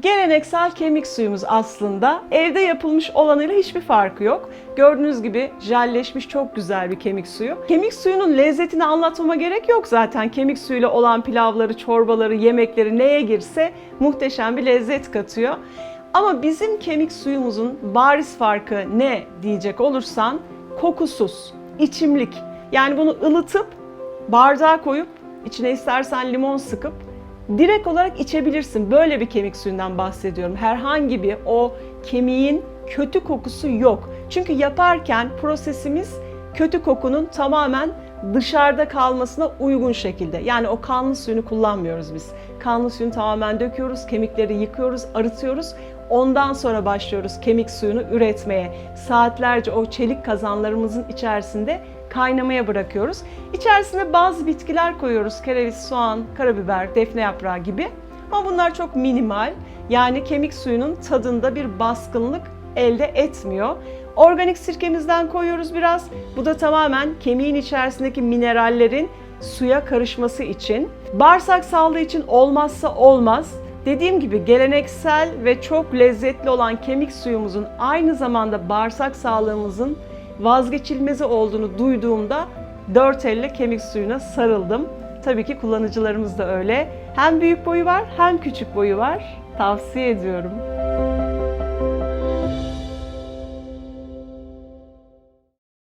Geleneksel kemik suyumuz aslında evde yapılmış olanıyla hiçbir farkı yok. Gördüğünüz gibi jelleşmiş çok güzel bir kemik suyu. Kemik suyunun lezzetini anlatmama gerek yok zaten. Kemik suyuyla olan pilavları, çorbaları, yemekleri neye girse muhteşem bir lezzet katıyor. Ama bizim kemik suyumuzun bariz farkı ne diyecek olursan kokusuz, içimlik. Yani bunu ılıtıp bardağa koyup içine istersen limon sıkıp direkt olarak içebilirsin. Böyle bir kemik suyundan bahsediyorum. Herhangi bir o kemiğin kötü kokusu yok. Çünkü yaparken prosesimiz kötü kokunun tamamen dışarıda kalmasına uygun şekilde. Yani o kanlı suyunu kullanmıyoruz biz. Kanlı suyunu tamamen döküyoruz, kemikleri yıkıyoruz, arıtıyoruz. Ondan sonra başlıyoruz kemik suyunu üretmeye. Saatlerce o çelik kazanlarımızın içerisinde kaynamaya bırakıyoruz. İçerisine bazı bitkiler koyuyoruz. Kereviz, soğan, karabiber, defne yaprağı gibi. Ama bunlar çok minimal. Yani kemik suyunun tadında bir baskınlık elde etmiyor. Organik sirkemizden koyuyoruz biraz. Bu da tamamen kemiğin içerisindeki minerallerin suya karışması için. Bağırsak sağlığı için olmazsa olmaz. Dediğim gibi geleneksel ve çok lezzetli olan kemik suyumuzun aynı zamanda bağırsak sağlığımızın vazgeçilmezi olduğunu duyduğumda dört elle kemik suyuna sarıldım. Tabii ki kullanıcılarımız da öyle. Hem büyük boyu var hem küçük boyu var. Tavsiye ediyorum.